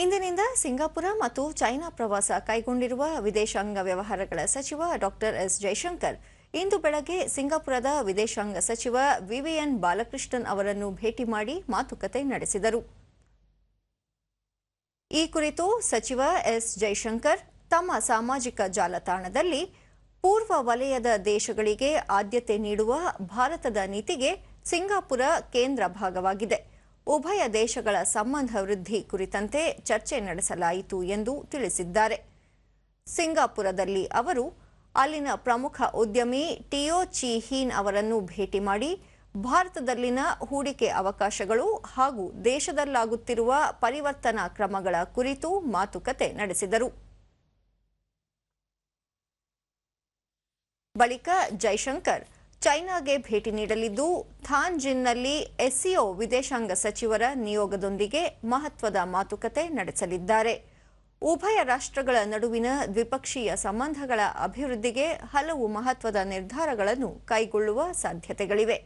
ಇಂದಿನಿಂದ ಸಿಂಗಾಪುರ ಮತ್ತು ಚೈನಾ ಪ್ರವಾಸ ಕೈಗೊಂಡಿರುವ ವಿದೇಶಾಂಗ ವ್ಯವಹಾರಗಳ ಸಚಿವ ಡಾಕ್ಟರ್ ಎಸ್ ಜೈಶಂಕರ್ ಇಂದು ಬೆಳಗ್ಗೆ ಸಿಂಗಾಪುರದ ವಿದೇಶಾಂಗ ಸಚಿವ ವಿವಿಎನ್ ಬಾಲಕೃಷ್ಣನ್ ಅವರನ್ನು ಭೇಟಿ ಮಾಡಿ ಮಾತುಕತೆ ನಡೆಸಿದರು. ಈ ಕುರಿತು ಸಚಿವ ಎಸ್ ಜೈಶಂಕರ್ ತಮ್ಮ ಸಾಮಾಜಿಕ ಜಾಲತಾಣದಲ್ಲಿ ಪೂರ್ವ ವಲಯದ ದೇಶಗಳಿಗೆ ಆದ್ಯತೆ ನೀಡುವ ಭಾರತದ ನೀತಿಗೆ ಸಿಂಗಾಪುರ ಕೇಂದ್ರ ಭಾಗವಾಗಿದೆ. ಉಭಯ ದೇಶಗಳ ಸಂಬಂಧ ವೃದ್ಧಿ ಕುರಿತಂತೆ ಚರ್ಚೆ ನಡೆಸಲಾಯಿತು ಎಂದು ತಿಳಿಸಿದ್ದಾರೆ. ಸಿಂಗಾಪುರದಲ್ಲಿ ಅವರು ಅಲ್ಲಿನ ಪ್ರಮುಖ ಉದ್ಯಮಿ ಟಿಯೋ ಚಿ ಹೀನ್ ಅವರನ್ನು ಭೇಟಿ ಮಾಡಿ, ಭಾರತದಲ್ಲಿನ ಹೂಡಿಕೆ ಅವಕಾಶಗಳು ಹಾಗೂ ದೇಶದಲ್ಲಾಗುತ್ತಿರುವ ಪರಿವರ್ತನಾ ಕ್ರಮಗಳ ಕುರಿತು ಮಾತುಕತೆ ನಡೆಸಿದರು. ಬಳಿಕ ಜೈಶಂಕರ್ ಚೈನಾಗೆ ಭೇಟಿ ನೀಡಲಿದ್ದು, ಥಾನ್ಜಿನ್ನಲ್ಲಿ ಎಸ್ಸಿಒ ವಿದೇಶಾಂಗ ಸಚಿವರ ನಿಯೋಗದೊಂದಿಗೆ ಮಹತ್ವದ ಮಾತುಕತೆ ನಡೆಸಲಿದ್ದಾರೆ. ಉಭಯ ರಾಷ್ಟ್ರಗಳ ನಡುವಿನ ದ್ವಿಪಕ್ಷೀಯ ಸಂಬಂಧಗಳ ಅಭಿವೃದ್ಧಿಗೆ ಹಲವು ಮಹತ್ವದ ನಿರ್ಧಾರಗಳನ್ನು ಕೈಗೊಳ್ಳುವ ಸಾಧ್ಯತೆಗಳಿವೆ.